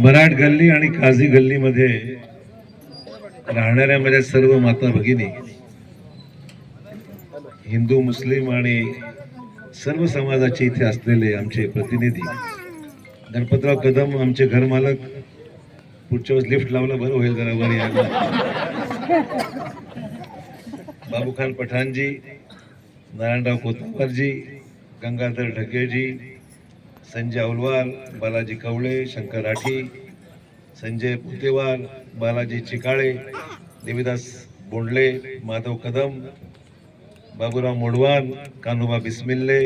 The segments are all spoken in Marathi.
मराठ गल्ली आणि काझी गल्लीमध्ये राहणाऱ्या माझ्या सर्व माता भगिनी हिंदू मुस्लिम आणि सर्व समाजाचे इथे असलेले आमचे प्रतिनिधी गणपतराव कदम आमचे घरमालक पुढच्या वेळेस लिफ्ट लावलं बरं होईल जरा वर यायला बाबू खान पठाणजी नारायणराव कोतवारजी गंगाधर ढगेजी संजय औलवार बालाजी कवळे शंकर राठी संजय पुतेवार बालाजी चिकाळे देवीदास बोंडले माधव कदम बाबूराव मोडवान कान्होबा बिस्मिल्ले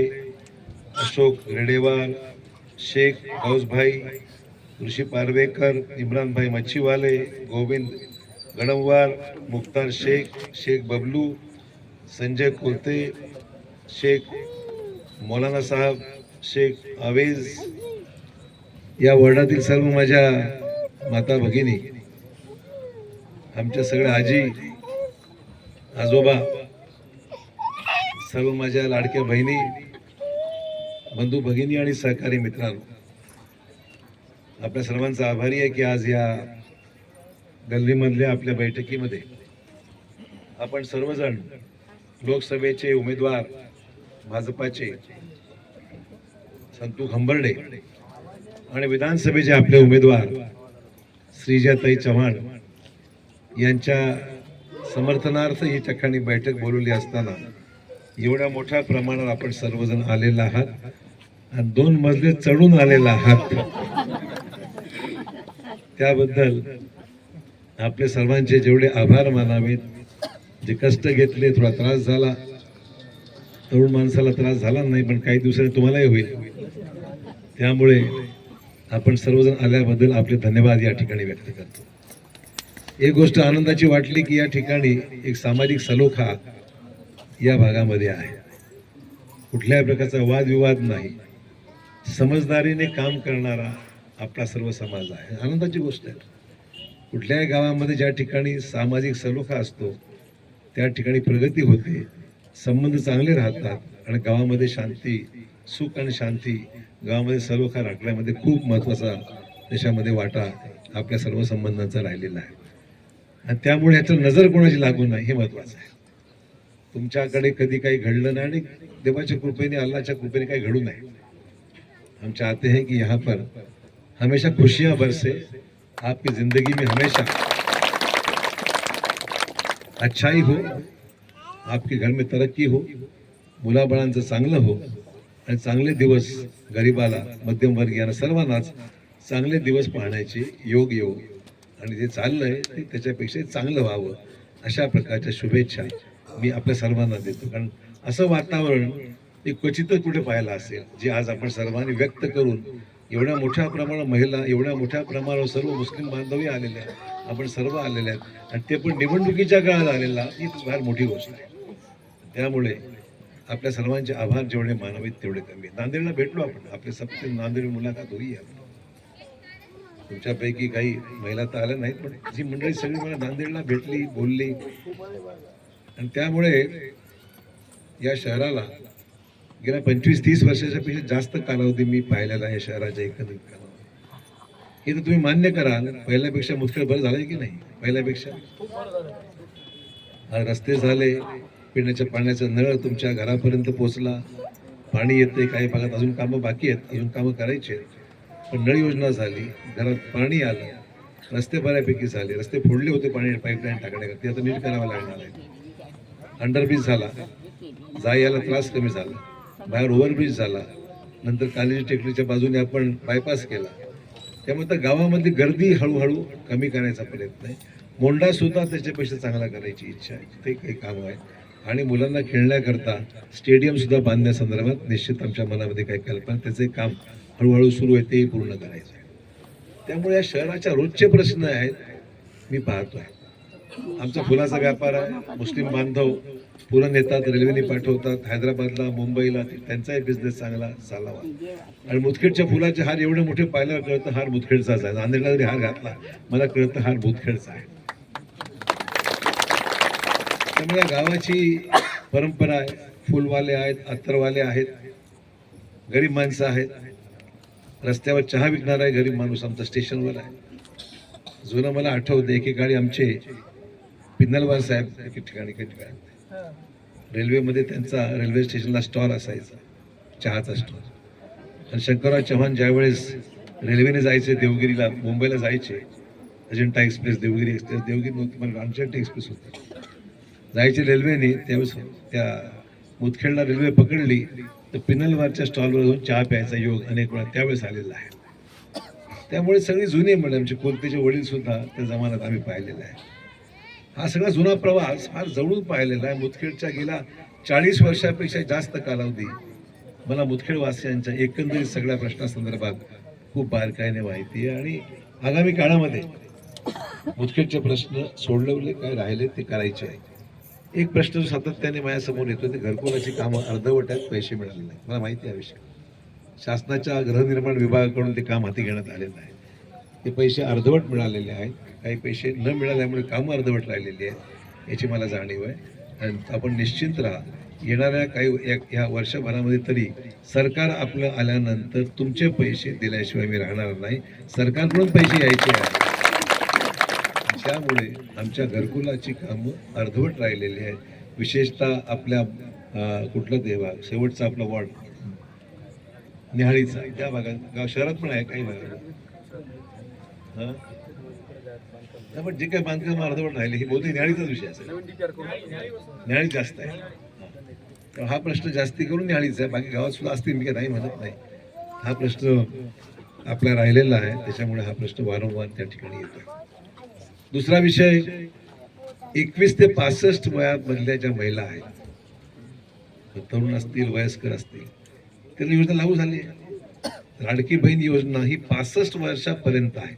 अशोक रेडेवार शेख गौसभाई ऋषी पारवेकर इम्रानभाई मच्छीवाले गोविंद गडमवार मुख्तार शेख शेख बबलू संजय कोलते शेख मौलाना साहब शेख आवेज या वर्णातील सर्व माझ्या माता भगिनी आमच्या सगळ्या आजी आजोबा सर्व माझ्या लाडक्या बहिणी बंधू भगिनी आणि सहकारी मित्रांनो आपल्या सर्वांचा आभारी आहे की आज या गल्लीमधल्या आपल्या बैठकीमध्ये आपण सर्वजण लोकसभेचे उमेदवार भाजपाचे संतू खंबर्डे आणि विधानसभेचे आपले उमेदवार श्रीजाताई चव्हाण यांच्या समर्थनार्थ ही ठिकाणी बैठक बोलवली असताना एवढ्या मोठ्या प्रमाणात आपण सर्वजण आलेला आहात आणि दोन मजले चढून आलेला आहात. त्याबद्दल आपले सर्वांचे जेवढे आभार मानावेत जे कष्ट घेतले थोडा त्रास झाला. तरुण माणसाला त्रास झाला नाही पण काही दिवसांनी तुम्हालाही होईल. त्यामुळे आपण सर्वजण आल्याबद्दल आपले धन्यवाद या ठिकाणी व्यक्त करतो. एक गोष्ट आनंदाची वाटली की या ठिकाणी एक सामाजिक सलोखा या भागामध्ये आहे. कुठल्याही प्रकारचा वादविवाद नाही. समजदारीने काम करणारा आपला सर्व समाज आहे. आनंदाची गोष्ट आहे. कुठल्याही गावामध्ये ज्या ठिकाणी सामाजिक सलोखा असतो त्या ठिकाणी प्रगती होते संबंध चांगले राहतात आणि गावामध्ये शांती सुख आणि शांती गावामध्ये सलोखा राखण्यामध्ये खूप महत्त्वाचा देशामध्ये वाटा आपल्या सर्व संबंधांचा राहिलेला आहे. आणि त्यामुळे ह्याचं नजर कोणाची लागू नाही हे महत्त्वाचं आहे. तुमच्याकडे कधी काही घडलं नाही आणि देवाच्या कृपेने अल्लाच्या कृपेने काही घडू नये. हम चाहते हैं कि यहाँ पर हमेशा खुशियाँ बरसे आपकी जिंदगी में हमेशा अच्छाई हो आपके घर में तरक्की हो मुलाबाळांचं चांगलं हो आणि चांगले दिवस गरिबाला मध्यमवर्गीयांना सर्वांनाच चांगले दिवस पाहण्याचे योग येऊ आणि जे चाललंय ते त्याच्यापेक्षा चांगलं व्हावं अशा प्रकारच्या शुभेच्छा मी आपल्या सर्वांना देतो. कारण असं वातावरण हे क्वचितच कुठे पाहायला असेल जे आज आपण सर्वांनी व्यक्त करून एवढ्या मोठ्या प्रमाणात महिला एवढ्या मोठ्या प्रमाणावर सर्व मुस्लिम बांधवही आलेले आहेत. आपण सर्व आलेले आहेत. आणि ते पण निवडणुकीच्या काळात आलेला ही फार मोठी गोष्ट आहे. त्यामुळे आपल्या सर्वांचे आभार जेवढे मानवेत तेवढे कमी नांदेडला भेटलो आपण. आपले सप्त नांदेड मुलाखत होई आपण तुमच्यापैकी काही महिला तर आल्या नाहीत पण जी मंडळी सगळी मला नांदेडला भेटली बोलली. आणि त्यामुळे या शहराला गेल्या पंचवीस तीस वर्षाच्या पेक्षा जास्त कालावधी मी पाहिलेला आहे शहराच्या एकंदरीत कालावधी. हे तर तुम्ही मान्य कराल पहिल्यापेक्षा मुश्किल बरं झालंय की नाही? पहिल्यापेक्षा? रस्ते झाले पिण्याच्या पाण्याचा नळ तुमच्या घरापर्यंत पोहोचला पाणी येते काही भागात अजून कामं बाकी आहेत अजून कामं करायची आहेत. पण नळ योजना झाली घरात पाणी आलं रस्ते बऱ्यापैकी झाले रस्ते फोडले होते पाणी पाईपलाईन टाकण्याकरता आता नीट करावं लागणार आहे. अंडरब्रिज झाला. जायला यायला त्रास कमी झाला. बाहेर ओव्हरब्रिज झाला. नंतर कालेजी टेकडीच्या बाजूने आपण बायपास केला. त्यामुळे तर गावामध्ये गर्दी हळूहळू कमी करायचा प्रयत्न आहे. मोंडा सुद्धा त्याच्यापेक्षा चांगला करायची इच्छा आहे. ते काही काम आहे. आणि मुलांना खेळण्याकरता स्टेडियम सुद्धा बांधण्यासंदर्भात निश्चित आमच्या मनामध्ये काही कल्पना त्याचे काम हळूहळू सुरू आहे. तेही पूर्ण करायचं आहे. त्यामुळे या शहराच्या रोजचे प्रश्न आहेत. मी पाहतो आहे आमचा फुलाचा व्यापार आहे. मुस्लिम बांधव पुरण येतात रेल्वेने पाठवतात. हैदराबादला मुंबईला त्यांचाही बिझनेस चांगला चालावा आणि मुदखेडच्या फुलाचे हार एवढे मोठे पाहिल्यावर कळतं हार मुदखेडचाच आहे. नांदेडला जरी हार घातला. मला कळतं हार मुदखेडचा आहे. त्यामुळे गावाची परंपरा आहे. फुलवाले आहेत अत्तरवाले आहेत. गरीब माणसं आहेत. रस्त्यावर चहा विकणारा आहे गरीब माणूस आमचा स्टेशनवर आहे. जुनं मला आठवतं एकेकाळी आमचे पिन्नलवार साहेब एक ठिकाणी काही ठिकाणी. रेल्वेमध्ये त्यांचा रेल्वे स्टेशनला स्टॉल असायचा चहाचा स्टॉल. आणि शंकरराव चव्हाण ज्यावेळेस रेल्वेने जायचे देवगिरीला मुंबईला जायचे अजिंठा एक्सप्रेस देवगिरी एक्सप्रेस देवगिरी नव्हती पण रामचंद्र एक्सप्रेस होती. जायचे रेल्वेने त्यावेळेस त्या मुदखेडला रेल्वे पकडली तर पिनलवारच्या स्टॉलवर जाऊन चहा प्यायचा योग अनेक वेळा त्यावेळेस आलेला आहे. त्यामुळे सगळी जुनी म्हणजे आमचे कोलतेचे वडील सुद्धा त्या जमान्यात आम्ही पाहिलेलं आहे. हा सगळा जुना प्रवास फार जवळून पाहिलेला आहे. मुदखेडच्या गेला चाळीस वर्षापेक्षा जास्त कालावधी मला मुदखेडवासियांच्या एकंदरीत सगळ्या प्रश्नासंदर्भात खूप बारकाईने माहिती आहे. आणि आगामी काळामध्ये मुदखेडचे प्रश्न सोडवले काय राहिले ते करायचे आहे. एक प्रश्न जो सातत्याने माझ्यासमोर येतो ते घरकुलाची कामं अर्धवट आहेत पैसे मिळाले नाही मला माहिती आहे विषय शासनाच्या गृहनिर्माण विभागाकडून ते काम हाती घेण्यात आलेलं आहे. ते पैसे अर्धवट मिळालेले आहेत. काही पैसे न मिळाल्यामुळे कामं अर्धवट राहिलेली आहेत याची मला जाणीव आहे. आणि आपण निश्चिंत राहा येणाऱ्या काही या- वर्षभरामध्ये तरी सरकार आपलं आल्यानंतर तुमचे पैसे दिल्याशिवाय मी राहणार नाही. सरकारकडून पैसे यायचे आहे त्यामुळे आमच्या घरकुलाची कामं अर्धवट राहिलेली आहेत. विशेषतः आपल्या कुठलं देवा शेवटचा आपला वॉर्ड निहाळीचा त्या भागात गाव शहरात पण आहे काही भागात. हां? पण जे काही बांधकाम अर्धवट राहिले हे बहुतेक न्याळीचाच विषय असेल. न्याळी जास्त आहे. तर हा प्रश्न जास्ती करून न्याळीचा आहे बाकी गावात सुद्धा असतील मी काही नाही म्हणत नाही. हा प्रश्न आपला राहिलेला आहे. त्याच्यामुळे हा प्रश्न वारंवार त्या ठिकाणी येतो दुसरा विषय एकवीस ते पासष्ट वयामधल्या ज्या महिला आहेत तरुण असतील वयस्कर असतील त्यांना योजना लागू झाली लाडकी बहीण योजना ही पासष्ट वर्षापर्यंत आहे.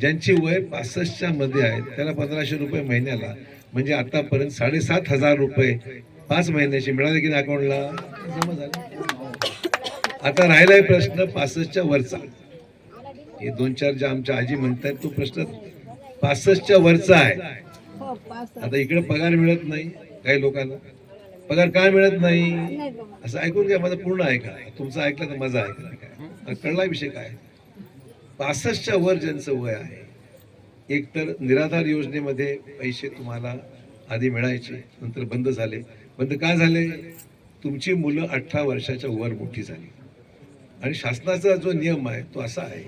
ज्यांची वय पासष्टच्या मध्ये आहे त्याला पंधराशे रुपये महिन्याला. म्हणजे आतापर्यंत साडेसात हजार रुपये पाच महिन्याचे मिळाले की नाही अकाउंटला? जमा झाले आता राहिलाय प्रश्न पासष्टच्या वरचा. हे दोन चार ज्या आमच्या आजी म्हणतात तो प्रश्न पासष्टच्या वरचा आहे. आता इकडे पगार मिळत नाही काही लोकांना. पगार का मिळत नाही? असं ऐकून घ्या माझं पूर्ण ऐका. तुमचं ऐकलं तर माझं ऐकलं काय कळला विषय काय? पासष्टच्या वर ज्यांचं वय आहे एकतर निराधार योजनेमध्ये पैसे तुम्हाला आधी मिळायचे नंतर बंद झाले. बंद का झाले? तुमची मुलं अठरा वर्षाच्या वर मोठी झाली. आणि शासनाचा जो नियम आहे तो असा आहे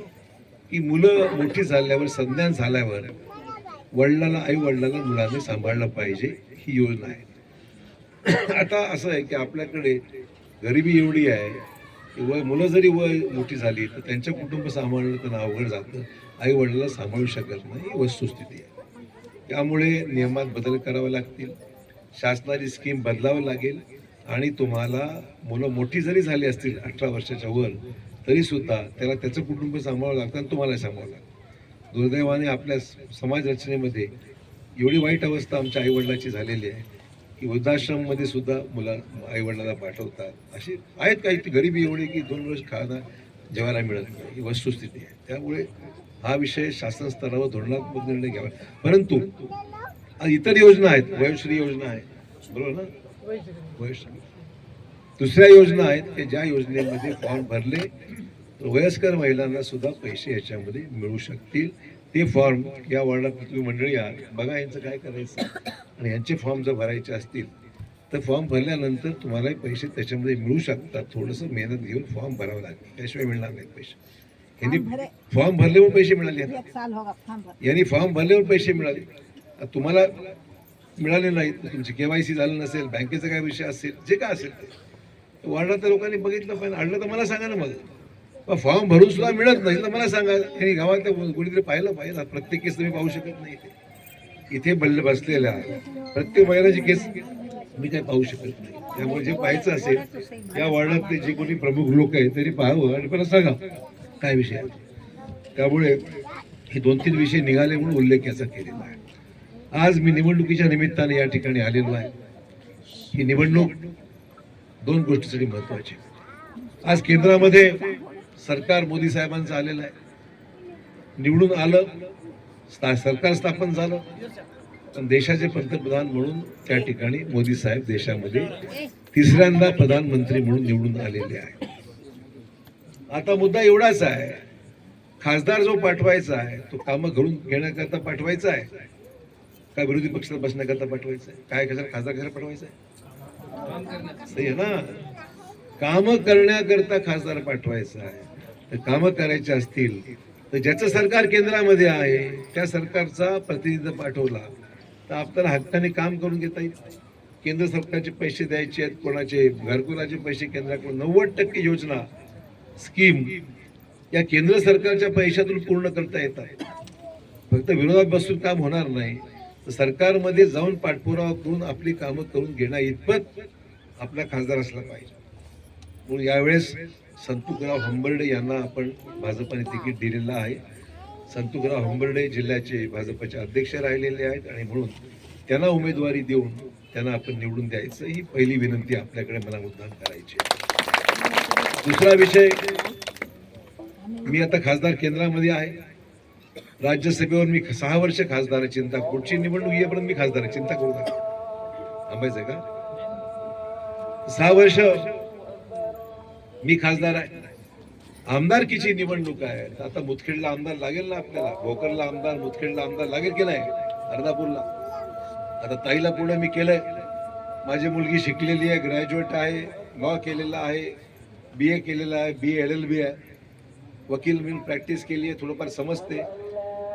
की मुलं मोठी झाल्यावर संज्ञान झाल्यावर वडिलाला आई वडिलाला मुलाने सांभाळलं पाहिजे ही योजना आहे. आता असं आहे की आपल्याकडे गरिबी एवढी आहे वय मुलं जरी वय मोठी झाली तर त्यांच्या कुटुंब सांभाळणं त्यांना अवघड जातं. आई वडिलांना सांभाळू शकत नाही ही वस्तुस्थिती आहे. त्यामुळे नियमात बदल करावे लागतील. शासनाची स्कीम बदलावं लागेल. आणि तुम्हाला मुलं मोठी जरी झाली असतील अठरा वर्षाच्या वर तरीसुद्धा त्याला त्याचं कुटुंब सांभाळावं लागतं आणि तुम्हाला सांभाळावं लागतं. दुर्दैवाने आपल्या समाज रचनेमध्ये एवढी वाईट अवस्था आमच्या आईवडिलाची झालेली आहे. की वृद्धाश्रममध्ये सुद्धा मुलं आईवडिलाला पाठवतात. अशी आहेत काही ती गरिबी एवढी की दोन वर्ष खाणं जेवायला मिळत नाही. ही वस्तुस्थिती आहे. त्यामुळे हा विषय शासन स्तरावर धोरणात्मक निर्णय घ्यावा. परंतु इतर योजना आहेत. वयोश्री योजना आहे. बरोबर ना? वयोश्री. दुसऱ्या योजना आहेत की ज्या योजनेमध्ये फॉर्म भरले तर वयस्कर महिलांना सुद्धा पैसे याच्यामध्ये मिळू शकतील. ते फॉर्म या वॉर्डात तुम्ही मंडळी आहात. बघा यांचं काय करायचं. आणि यांचे फॉर्म जर भरायचे असतील तर फॉर्म भरल्यानंतर तुम्हालाही पैसे त्याच्यामध्ये मिळू शकतात. थोडंसं मेहनत घेऊन फॉर्म भरावं लागेल. त्याशिवाय मिळणार नाहीत पैसे. यांनी फॉर्म भरल्यावर पैसे मिळाले यांना. फॉर्म भर. यांनी फॉर्म भरल्यावर पैसे मिळाले. तुम्हाला मिळाले नाहीत. तर तुमची केवायसी झालं नसेल बँकेचा काय विषय असेल जे काय असेल ते. वार्डातल्या लोकांनी बघितलं पाहिजे. आणलं तर मला सांगा ना मग. पण फॉर्म भरून सुद्धा मिळत नाही. तर मला सांगा यांनी गावातल्या कोणीतरी पाहिलं पाहिजे ना प्रत्येक केस तुम्ही पाहू शकत नाही इथे. इथे बल्ले बसलेल्या प्रत्येक महिलाची केस मी काही पाहू शकत नाही. त्यामुळे जे पाहायचं असेल या वॉर्डातले जे कोणी प्रमुख लोक आहेत त्यांनी पाहावं. आणि मला सांगा काय विषय त्यामुळे हे दोन तीन विषय निघाले म्हणून उल्लेख याचा केलेला आहे. आज मी निवडणुकीच्या निमित्ताने या ठिकाणी आलेलो आहे. ही निवडणूक दोन गोष्टीसाठी महत्वाची आहे. आज केंद्रामध्ये सरकार मोदी साहेबांचं आलेलं आहे. निवडून आलं स्था- सरकार स्थापन झालं. पण देशाचे पंतप्रधान म्हणून त्या ठिकाणी मोदी साहेब देशामध्ये तिसऱ्यांदा प्रधानमंत्री म्हणून निवडून आलेले आहे आता मुद्दा एवढाच आहे खासदार जो पाठवायचा आहे तो कामं घडून घेण्याकरता पाठवायचा आहे. का विरोधी पक्षात बसण्याकरता पाठवायचं आहे? काय कशाला खासदार कशाला पाठवायचा आहे? सही आहे ना? काम करण्याकरता खासदार पाठवायचा आहे. कामं करायचे असतील तर ज्याचं सरकार केंद्रामध्ये आहे त्या सरकारचा प्रतिनिधी पाठवला तर आपल्याला हक्काने काम करून घेता येईल. केंद्र सरकारचे पैसे द्यायचे आहेत कोणाचे घरकुलाचे पैसे केंद्राकडून नव्वद टक्के योजना स्कीम या केंद्र सरकारच्या पैशातून पूर्ण करता येत आहेत फक्त विरोधात बसून काम होणार नाही. तर सरकारमध्ये जाऊन पाठपुरावा करून आपली कामं करून घेण्या इतपत आपला खासदार असला पाहिजे. म्हणून यावेळेस संतुकराव हंबर्डे यांना आपण भाजपाने तिकीट दिलेलं आहे. संतुकराव हंबर्डे जिल्ह्याचे भाजपचे अध्यक्ष राहिलेले आहेत आणि म्हणून त्यांना उमेदवारी देऊन त्यांना आपण निवडून द्यायचं ही पहिली विनंती आपल्याकडे मला मुद्दाम करायची दुसरा विषय मी आता खासदार केंद्रामध्ये आहे. राज्यसभेवर मी सहा वर्ष खासदार चिंता पुढची निवडणूक येईपर्यंत मी खासदार चिंता करू नका. थांबायचं का? सहा वर्ष मी खासदार आहे. आमदारकीची निवडणूक आहे? तर आता मुतखेडला आमदार लागेल ना आपल्याला? भोकरला आमदार मुतखेडला आमदार लागेल की नाही? अर्धापूरला. आता ताईला पुढे मी केलंय. माझी मुलगी शिकलेली आहे ग्रॅज्युएट आहे लॉ केलेला आहे बी ए केलेला आहे बी एल एल बी आहे. वकील म्हणून प्रॅक्टिस केली आहे थोडंफार समजते.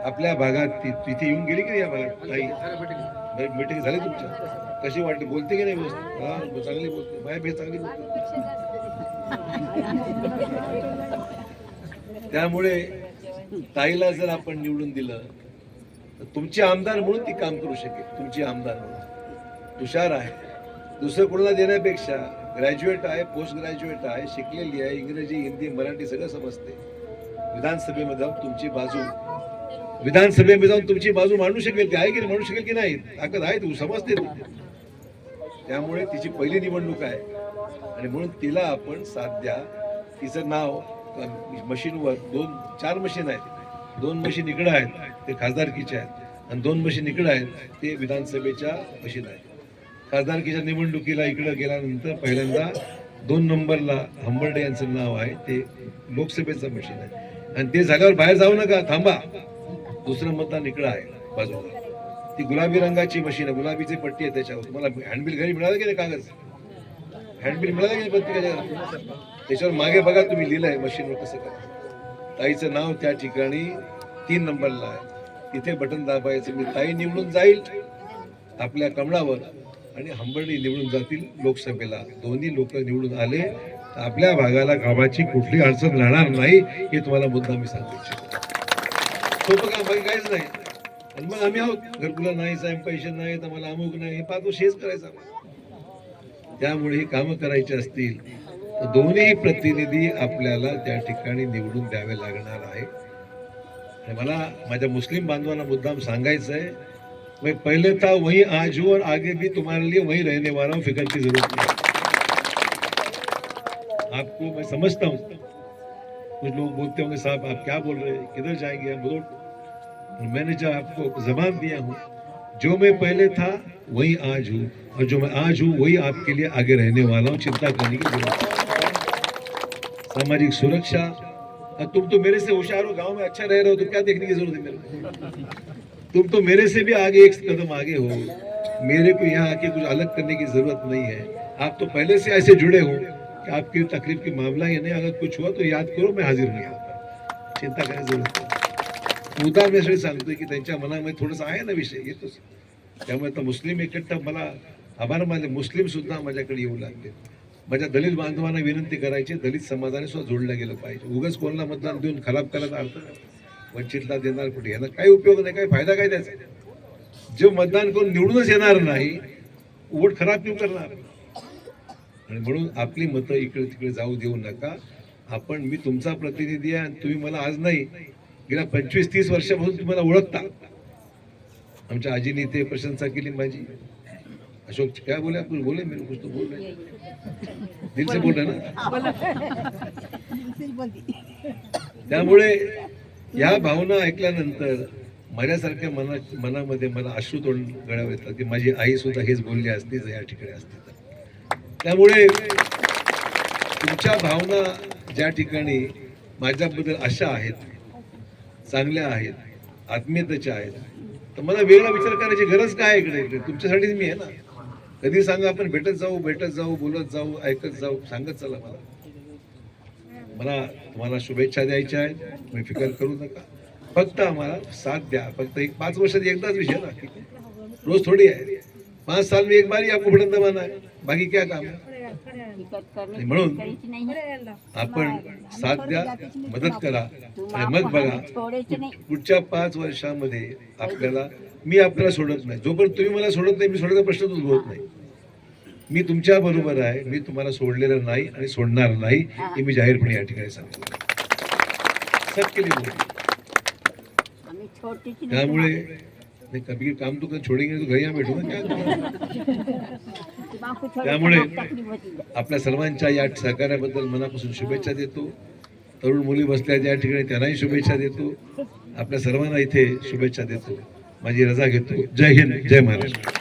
आपल्या भागात ती तिथे येऊन गेली की नाही या भागात ताई? मीटिंग झाली तुमच्या? कशी वाटते बोलते की नाही व्यवस्थित? हा चांगली बोलते. माया बी चांगली बोलते. त्यामुळे ताईला जर आपण निवडून दिलं तर तुमची आमदार म्हणून ती काम करू शकेल. तुमची आमदार म्हणून. हुशार आहे. दुसरं कोणाला देण्यापेक्षा ग्रॅज्युएट आहे पोस्ट ग्रॅज्युएट आहे शिकलेली आहे इंग्रजी हिंदी मराठी सगळं समजते. विधानसभेमध्ये जाऊन तुमची बाजू विधानसभेमध्ये जाऊन तुमची बाजू मांडू शकेल ती आहे की नाही मांडू शकेल की नाही? ताकद आहे तू समजते त्यामुळे तिची पहिली निवडणूक आहे. आणि म्हणून तिला आपण साथ द्या. तिचं नाव मशीनवर दोन चार मशीन आहेत. दोन मशीन इकडं आहेत ते खासदारकीचे आहेत. आणि दोन मशीन इकडं आहेत ते विधानसभेच्या मशीन आहेत. खासदारकीच्या निवडणुकीला इकडं गेल्यानंतर पहिल्यांदा दोन नंबरला हंबर्डे यांचं नाव आहे ते लोकसभेचं मशीन आहे. आणि ते झाल्यावर बाहेर जाऊ नका थांबा. दुसरं मतदान इकडं आहे बाजूला. ती गुलाबी रंगाची मशीन आहे गुलाबीची पट्टी आहे त्याच्यावर. तुम्हाला हँडबिल घरी मिळालं की नाही कागद? हँडबिल मिळालं की प्रत्येकाच्या त्याच्यावर मागे बघा तुम्ही लिहिलंय मशीनवर कसं काय. ताईचं नाव त्या ठिकाणी तीन नंबरला आहे. तिथे बटन दाबायचं. मी ताई निवडून जाईल आपल्या कमळावर आणि हंबर्डी निवडून जातील लोकसभेला. दोन्ही लोक निवडून आले. तर आपल्या भागाला गावाची कुठली अडचण राहणार नाही हे तुम्हाला मुद्दा मी सांगू इच्छितो सोपं काम बाकी काहीच नाही. आणि मग आम्ही आहोत. घरकुला नाही साहेब पैसे नाही तर मला अमुक नाही. हे पाच वर्ष हेच करायचं आम्हाला. त्यामुळे ही कामं करायची असतील तर दोन्ही प्रतिनिधी आपल्याला त्या ठिकाणी निवडून द्यावे लागणार आहे. आणि मला माझ्या मुस्लिम बांधवांना मुद्दाम सांगायचं आहे मैं पहले था वही आज हूँ और आगे भी तुम्हारे लिए वही रहने वाला हूँ फिक्र की जरूरत नहीं. आपको मैं समझता हूँ। कुछ लोग बोलते होंगे साहब आप क्या बोल रहे हैं? किधर जाएंगे? हम बोलो मैंने जो आपको जबान दिया हूँ जो मैं पहले था, वही आज हूँ। और जो मैं आज हूँ, वही आपके लिए आगे रहने वाला हूँ, चिंता करने की ज़रूरत सामाजिक सुरक्षा। तुम तो मेरे से होशियार हो, गाँव में अच्छा रह रहे हो तो क्या देखने की ज़रूरत है मेरे तुम तो मेरे से भी आगे एक कदम आगे हो। मेरे को यहाँ आके कुछ अलग करने की ज़रूरत नहीं है। आप तो पहले से ऐसे जुड़े हो कि आपकी तकलीफ़ की मामला ही नहीं। अगर कुछ हुआ तो याद करो, मैं हाजिर हूँ यहाँ पर चिंता करण्याची ज़रूरत उदाहरणासाठी मुद्दा सांगतोय की त्यांच्या मनामध्ये थोडंसं आहे ना विषय येतोच. त्यामुळे आता मुस्लिम एकट्ठा मला आभार मानले. मुस्लिम सुद्धा माझ्याकडे येऊ लागले. माझ्या दलित बांधवांना विनंती करायची दलित समाजाने सुद्धा जोडलं गेलं पाहिजे. उगाच कोणाला मतदान देऊन खराब करायला अर्थ वंचितला देणार कुठे? याला काही उपयोग नाही काही फायदा काय त्याचा? जे मतदान करून निवडूनच येणार नाही वोट खराब क्यू करणार? आणि म्हणून आपली मतं इकडे तिकडे जाऊ देऊ नका. आपण मी तुमचा प्रतिनिधी आहे आणि तुम्ही मला आज नाही. गेल्या पंचवीस तीस वर्षापासून तुम्हाला ओळखता. आमच्या आजीने ते प्रशंसा केली माझी. अशोक काय बोले आप कुछ बोले मेरे कुछ तो बोल रहे दिल से बोल रहे ना? त्यामुळे या भावना ऐकल्यानंतर माझ्यासारख्या मना मनामध्ये मला अश्रू तोंड गळावे येतात की माझी आई सुद्धा हेच बोलली असतीच या ठिकाणी असते त्यामुळे तुमच्या भावना ज्या ठिकाणी माझ्याबद्दल अशा आहेत चांगल्या आहेत आत्मीयतेच्या आहेत. तर मला वेगळा विचार करायची गरज काय आहे इकडे? इकडे तुमच्यासाठीच मी आहे ना. कधी सांगा आपण भेटत जाऊ भेटत जाऊ बोलत जाऊ ऐकत जाऊ सांगत चला मला. मला तुम्हाला शुभेच्छा द्यायच्या आहेत. तुम्ही फिकर करू नका. फक्त आम्हाला साथ द्या. फक्त एक पाच वर्षात एकदाच विषय ना रोज थोडी आहे. पाच साल में एक बार ही आपको भटक दबाना है बाकी क्या काम है म्हणून आपण साथ द्या मदत करा आणि मग बघा पुढच्या पाच वर्षामध्ये आपल्याला मी आपल्याला सोडत नाही. जोपर्यंत तुम्ही मला सोडत नाही मी सोडायचा प्रश्नच उद्भवत नाही. मी तुमच्या बरोबर आहे मी तुम्हाला सोडलेलं नाही आणि सोडणार नाही हे मी जाहीरपणे या ठिकाणी सांगतो. त्यामुळे नाही कभी काम तो कर छोडेंगे तो घरी बैठो ना. क्या? त्यामुळे आपल्या सर्वांच्या या सहकार्याबद्दल मनापासून शुभेच्छा देतो. तरुण मुली बसल्या या ठिकाणी त्यांनाही शुभेच्छा देतो. आपल्या सर्वांना इथे शुभेच्छा देतो. माझी रजा घेतो. जय हिंद जय महाराष्ट्र.